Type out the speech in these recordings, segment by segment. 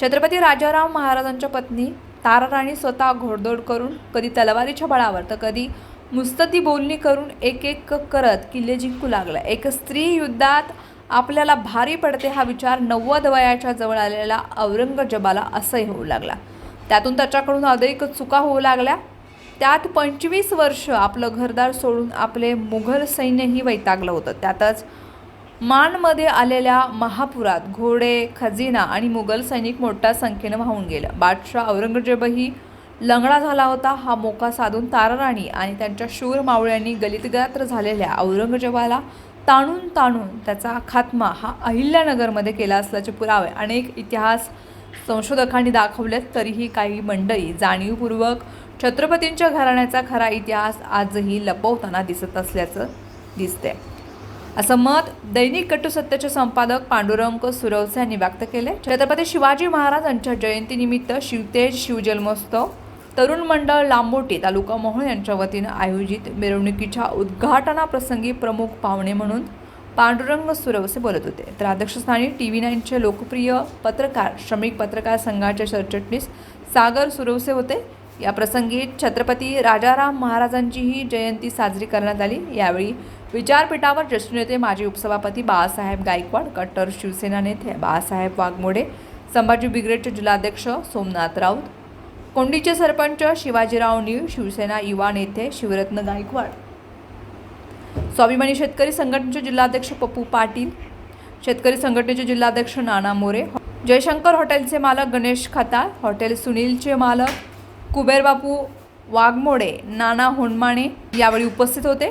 छत्रपती राजाराम महाराजांच्या पत्नी ताराराणी स्वतः घोडदोड करून कधी तलवारीच्या बळावर तर कधी मुस्तती बोलणी करून एक एक करत किल्ले जिंकू लागला. एक स्त्री युद्धात आपल्याला भारी पडते हा विचार नव्वद वयाच्या जवळ आलेल्या औरंगजेबाला असंही होऊ लागला. त्यातून त्याच्याकडून अधिक चुका होऊ लागल्या. त्यात पंचवीस वर्ष आपलं घरदार सोडून आपले मुघल सैन्यही वैतागलं होतं. त्यातच माणमध्ये आलेल्या महापुरात घोडे खजिना आणि मुघल सैनिक मोठ्या संख्येनं वाहून गेलं. बादशाह औरंगजेबही लंगडा झाला होता. हा मोका साधून ताराराणी आणि त्यांच्या शूर मावळ्यांनी गलितगात्र झालेल्या औरंगजेबाला ताणून ताणून त्याचा खात्मा हा अहिल्यानगरमध्ये केला असल्याचे पुरावे अनेक इतिहास संशोधकांनी दाखवलेत. तरीही काही मंडळी जाणीवपूर्वक छत्रपतींच्या घराण्याचा खरा इतिहास आजही लपवताना दिसत असल्याचं दिसते असं मत दैनिक कट्टू सत्याचे संपादक पांडुरंग सुरवसे यांनी व्यक्त केले. छत्रपती शिवाजी महाराज यांच्या जयंतीनिमित्त शिवतेज शिवजन्मोत्सव तरुण मंडळ लांबोटी तालुका मोहोळ यांच्या वतीनं आयोजित मिरवणुकीच्या उद्घाटनाप्रसंगी प्रमुख पाहुणे म्हणून पांडुरंग सुरवसे बोलत होते. तर अध्यक्षस्थानी टी व्ही नाईनचे लोकप्रिय पत्रकार श्रमिक पत्रकार संघाचे सरचिटणीस सागर सुरवसे होते. या प्रसंगी छत्रपती राजाराम महाराजांचीही जयंती साजरी करण्यात आली. यावेळी विचारपीठावर ज्येष्ठ नेते माजी उपसभापती बाळासाहेब गायकवाड कट्टर शिवसेना नेते बाळासाहेब वाघमोडे संभाजी ब्रिगेडचे जिल्हाध्यक्ष सोमनाथ राऊत कोंडीचे सरपंच शिवाजीराव नीळ शिवसेना युवा नेते शिवरत्न गायकवाड. स्वाभिमानी शेतकरी संघटनेचे जिल्हाध्यक्ष पप्पू पाटील शेतकरी संघटनेचे जिल्हाध्यक्ष नाना मोरे जयशंकर हॉटेलचे मालक गणेश खताळ हॉटेल सुनीलचे मालक कुबेरबापू वाघमोडे नाना होनमाणे यावेळी उपस्थित होते.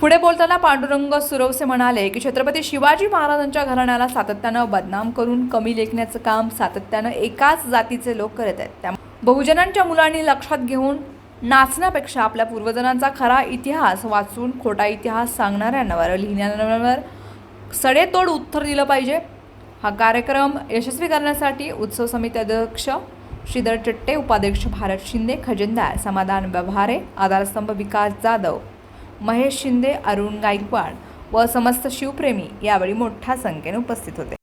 पुढे बोलताना पांडुरंग सुरवसे म्हणाले की छत्रपती शिवाजी महाराजांच्या घराण्याला सातत्यानं बदनाम करून कमी लेखण्याचं काम सातत्यानं एकाच जातीचे लोक करत आहेत. त्या बहुजनांच्या मुलांनी लक्षात घेऊन नाचण्यापेक्षा आपल्या पूर्वजनांचा खरा इतिहास वाचून खोटा इतिहास सांगणाऱ्यांवर लिहिणाऱ्यांवर सडेतोड उत्तर दिलं पाहिजे. हा कार्यक्रम यशस्वी करण्यासाठी उत्सव समिती अध्यक्ष श्रीधर चट्टे उपाध्यक्ष भारत शिंदे खजिनदार समाधान व्यवहारे आधारस्तंभ विकास जाधव महेश शिंदे अरुण गायकवाड व समस्त शिवप्रेमी यावेळी मोठ्या संख्येने उपस्थित होते.